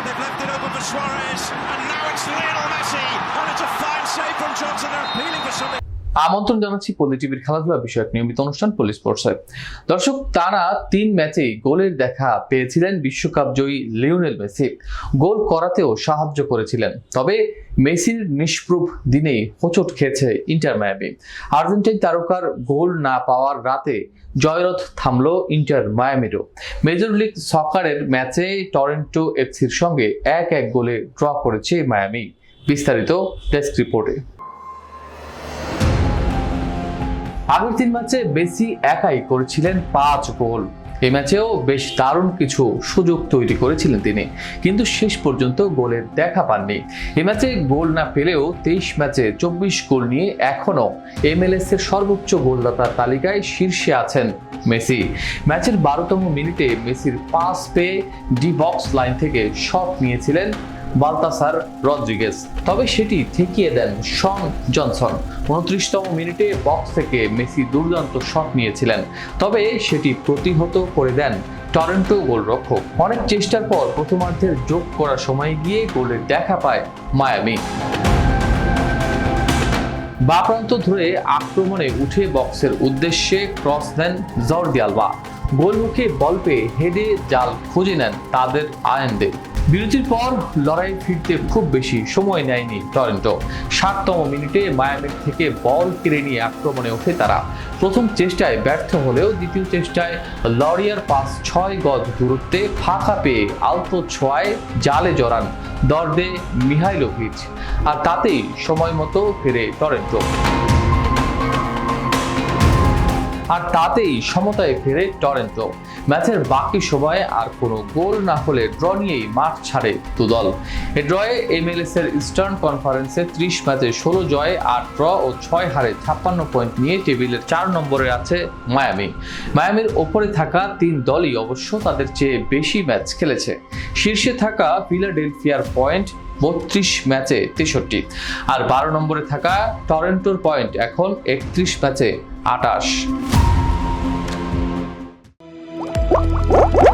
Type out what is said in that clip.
but they've left it open for Suarez, and now it's Lionel Messi, and it's a fine save from Johnson. They're appealing for something. আমন্ত্রণ জানাচ্ছি পলি টিভির খেলাধুলা বিষয়ক নিয়মিত অনুষ্ঠান police স্পোর্টসে দর্শক, তারা তিন ম্যাচেই গোলের দেখা পেয়েছিলেন বিশ্বকাপ জয়ী লিওনেল মেসি। গোল করাতেও সাহায্য করেছিলেন। তবে মেসির নিষ্প্রভ দিনেই হোঁচট খেয়েছে ইন্টার মায়ামি। আর্জেন্টাইন তারকার গোল না পাওয়ার রাতে জয়রথ থামল ইন্টার মায়ামিরও। মেজর লিগ সকারের ম্যাচে টরেন্টো এফসির সঙ্গে এক এক গোলে ড্র করেছে মায়ামি। বিস্তারিত ডেস্ক রিপোর্টে। আগের তিন ম্যাচে বেশি একাই করেছিলেন পাঁচ গোল। এই ম্যাচেও বেশ দারুণ কিছু সুযোগ তৈরি করেছিলেন তিনি। কিন্তু শেষ পর্যন্ত গোলের দেখা পাননি। এই ম্যাচে গোল না পেলেও তেইশ ম্যাচে চব্বিশ গোল নিয়ে এখনও এমএলএস এর সর্বোচ্চ গোলদাতার তালিকায় শীর্ষে আছেন মেসি। ম্যাচের বারোতম মিনিটে মেসির পাস পেয়ে ডি বক্স লাইন থেকে শট নিয়েছিলেন বালতাসার রদ্রিগেজ। তবে সেটি ঠেকিয়ে দেন শন জনসন। উনত্রিশতম মিনিটে বক্স থেকে মেসি দুর্দান্ত শট নিয়েছিলেন। তবে সেটি প্রতিহত করে দেন টরেন্টো গোলরক্ষক। অনেক চেষ্টার পর প্রথমার্ধের যোগ করার সময় গিয়ে গোলের দেখা পায় মায়ামি। বা প্রান্ত ধরে আক্রমণে উঠে বক্সের উদ্দেশ্যে ক্রস দেন জর্দি গোলমুখে বল পেয়ে হেডে জাল খুঁজে নেন তাদের আয়েন্দে বিরতির পর লড়াই ফিরতে খুব বেশি সময় নেয়নি টরেন্টো। সাততম মিনিটে মায়ামির থেকে বল কেড়ে নিয়ে আক্রমণে ওঠে তারা। প্রথম চেষ্টায় ব্যর্থ হলেও দ্বিতীয় চেষ্টায় লরিয়ার পাস ছয় গজ দূরত্বে ফাঁকা পেয়ে আলতো ছোঁয়ায় জালে জড়ান দর্দে মিহাইলোভিচ। আর তাতেই সময় মতো ফেরে টরেন্টো। আর তাতেই সমতায় ফেরে টরেন্টো। ম্যাচের বাকি সময়ে আর কোনো গোল না হলে ড্র নিয়েই মাঠ ছাড়ে দুদল। এ ড্রয়ে এমএলএস এর ইস্টার্ন কনফারেন্সে ত্রিশ ম্যাচে ষোলো জয়ে, আট ড্র ও ছয় হারে ছাপ্পান্ন পয়েন্ট নিয়ে টেবিলের চার নম্বরে আছে মায়ামি। মায়ামির ওপরে থাকা তিন দলই অবশ্য তাদের চেয়ে বেশি ম্যাচ খেলেছে। শীর্ষে থাকা ফিলাডেলফিয়ার পয়েন্ট বত্রিশ ম্যাচে তেষট্টি। আর বারো নম্বরে থাকা টরেন্টোর পয়েন্ট এখন একত্রিশ ম্যাচে আটাশ। you